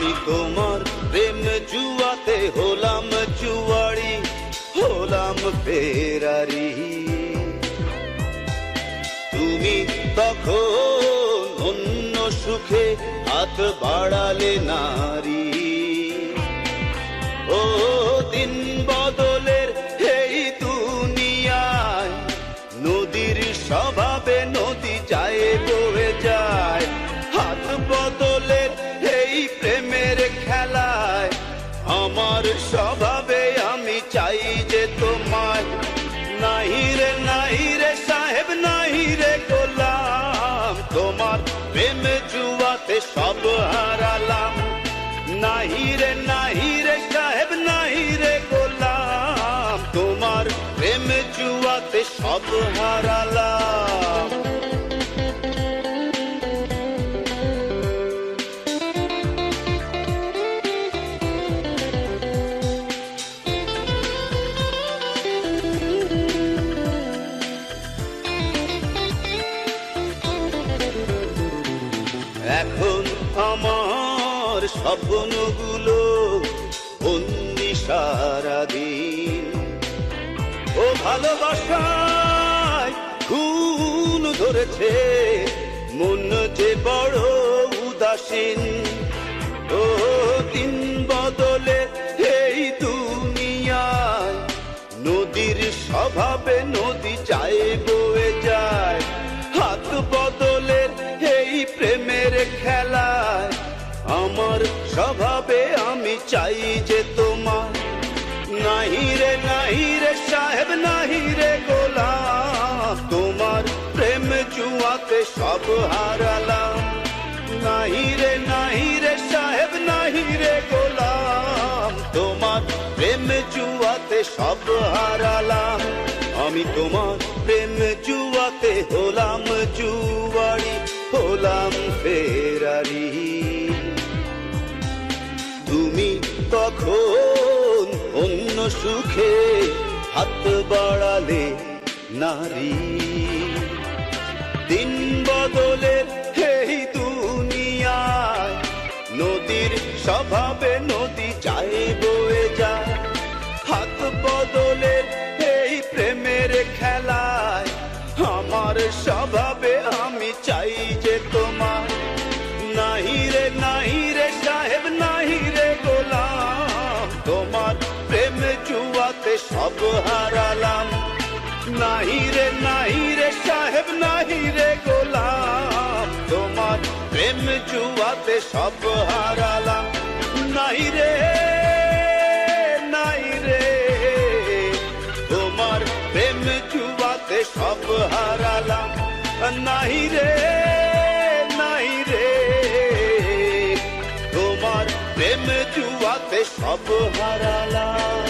আমি তোমার প্রেম জুয়াতে হলাম জুয়ারি হলাম ফেরারি। তুমি তখন অন্য সুখে হাত বাড়ালে নারী। ও দিন বদলের এই দুনিয়ায়, নদীর স্বভাবে নদী যায় স্বভাবে আমি চাই যে নাহি রে নাহি রে, সাহেব, নাহি রে গোলাম। তোমার প্রেম জুয়াতে সব হারালাম। নাহি রে নাহি রে, সাহেব, নাহি রে গোলাম। তোমার প্রেম জুয়াতে সব হারালাম। স্বপ্নগুলো অন্যি সারাদিন। ও ভালোবাসায় খুন ধরেছে মন যে বড় উদাসীন। ও দিন বদলে এই দুনিয়ায় নদীর স্বভাবে নদী যায় আমার স্বভাবে আমি চাই যে তোমার। নাহি রে নাহি রে, সাহেব, নাহি রে গোলাম। তোমার প্রেম জুয়াতে সব হারালাম। নাহি রে নাহি রে, সাহেব, নাহি রে গোলাম। তোমার প্রেম জুয়াতে সব হারালাম। আমি তোমার প্রেম জুয়াতে হলাম জুয়ারি, হলাম ফেরারি। তখন অন্য সুখে হাত বাড়ালে নারী, দিন বদলের এই দুনিয়ায় নদীর স্বভাবে নদী যায় বয়ে যায়। হাত বদলের এই প্রেমের খেলায় আমার স্বভাবে আমি চাই যে তোমার। নাহি রে নাহি জুয়াতে সব হারালাম। নাহি রে নাহি রে সাহেব, নাহি রে গোলাম। তোমার প্রেম জুয়াতে সব হারালাম। নাহি রে নাই রে। তোমার প্রেম জুয়াতে সব হারালাম। নাহি রে নাই রে। তোমার প্রেম জুয়াতে সব হারালাম।